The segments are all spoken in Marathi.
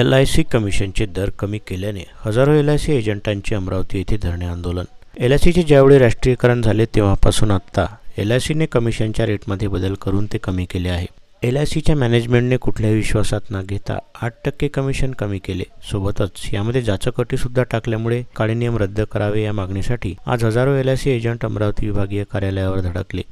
एल आय सी कमिशनचे दर कमी केल्याने हजारो एल आय सी एजंटांचे अमरावती येथे धरणे आंदोलन. एल आय सीचे ज्यावेळी राष्ट्रीयकरण झाले तेव्हापासून आत्ता एल आय सीने कमिशनच्या रेटमध्ये बदल करून ते कमी केले आहे. एल आय सीच्या मॅनेजमेंटने कुठल्याही विश्वासात न घेता आठ टक्के कमिशन कमी केले. सोबतच यामध्ये जाचकटीसुद्धा टाकल्यामुळे काळे नियम रद्द करावे या मागणीसाठी आज हजारो L I C agent Amravati विभागीय कार्यालयावर धडकले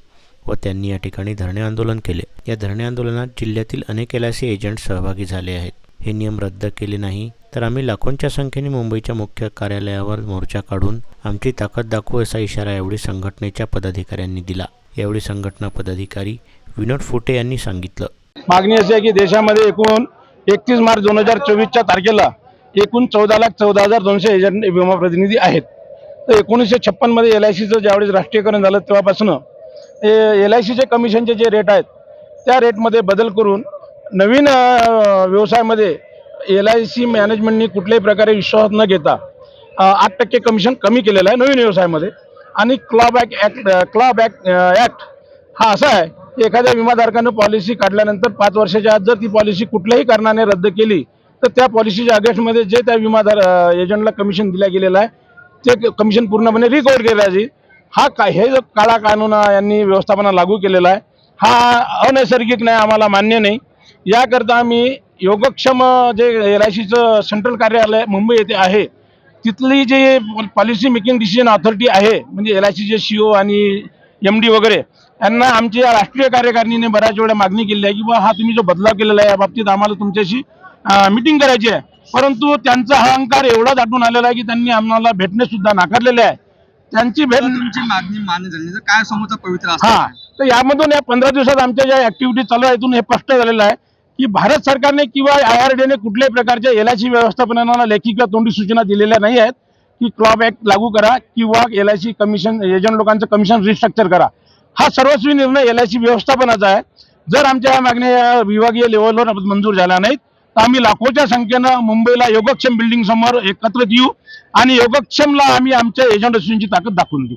व त्यांनी या ठिकाणी धरणे आंदोलन केले. या धरणे आंदोलनात जिल्ह्यातील अनेक एल आय सी एजंट सहभागी झाले आहेत. हे नियम रद्द केले नाही तर आम्ही लाखोंच्या संख्येने मुंबईच्या मुख्य कार्यालयावर मोर्चा काढून आमची ताकद दाखवू असा इशारा यावेळी संघटनेच्या पदाधिकाऱ्यांनी दिला. यावेळी संघटना पदाधिकारी विनोद फुटे यांनी सांगितलं. मागणी अशी आहे की देशामध्ये एकूण एकतीस मार्च दोन हजार चोवीसच्या तारखेला एकूण चौदा लाख चौदा हजार दोनशे एजंट विमा प्रतिनिधी आहेत. तर एकोणीसशे छप्पनमध्ये एल आय सीचं ज्यावेळेस राष्ट्रीयकरण झालं तेव्हापासून एल आय सीचे कमिशनचे जे रेट आहेत त्या रेटमध्ये बदल करून नवीन व्यवसायामध्ये एल आय सी मॅनेजमेंटनी कुठल्याही प्रकारे विश्वास न घेता आठ टक्के कमिशन कमी केलेलं आहे नवीन व्यवसायामध्ये. आणि clawback act clawback act हा असा आहे की एखाद्या विमाधारकानं पॉलिसी काढल्यानंतर पाच वर्षाच्या आत जर ती पॉलिसी कुठल्याही कारणाने रद्द केली तर त्या पॉलिसीच्या अगेन्स्टमध्ये जे त्या विमाधार एजंटला कमिशन दिल्या गेलेलं आहे ते कमिशन पूर्णपणे रिकवर केलं जाईल हा का हे जो काळा कानून यांनी व्यवस्थापना लागू केलेला आहे हा अनैसर्गिक नाही आम्हाला मान्य नाही. याकरता आम्ही योगक्षम जे एल आय सीचं सेंट्रल कार्यालय मुंबई येथे आहे तिथली जे पॉलिसी मेकिंग डिसिजन ऑथॉरिटी आहे म्हणजे एल आय सीचे सी ओ आणि एम डी वगैरे यांना आमची या राष्ट्रीय कार्यकारिणीने बऱ्याच वेळा मागणी केली आहे की बा हा तुम्ही जो बदलाव केलेला आहे या बाबतीत आम्हाला तुमच्याशी मिटिंग करायची आहे. परंतु त्यांचा हा अहंकार एवढा दाटून आलेला आहे की त्यांनी आम्हाला भेटणे सुद्धा नाकारलेले आहे. त्यांची भेट तुमची मागणी मान्य झाली. तर काय समोरचा पवित्र हा तर यामधून या पंधरा दिवसात आमच्या ज्या ऍक्टिव्हिटी चालू आहे यातून हे स्पष्ट झालेलं आहे. की भारत सरकारने किंवा आय आर डीने कुठल्याही प्रकारच्या एल आय सी व्यवस्थापनाला लेखी किंवा तोंडी सूचना दिलेल्या नाही आहेत की क्लॉब ऍक्ट लागू करा किंवा L I C commission agent लोकांचं कमिशन रिस्ट्रक्चर करा. हा सर्वस्वी निर्णय एल आय सी व्यवस्थापनाचा आहे. जर आमच्या या मागण्या या विभागीय लेवलवर मंजूर झाल्या नाहीत तर आम्ही लाखोच्या संख्येनं मुंबईला योगक्षम बिल्डिंग समोर एकत्रित येऊ आणि योगक्षमला आम्ही आमच्या एजंट असण्याची ताकद दाखवून देऊ.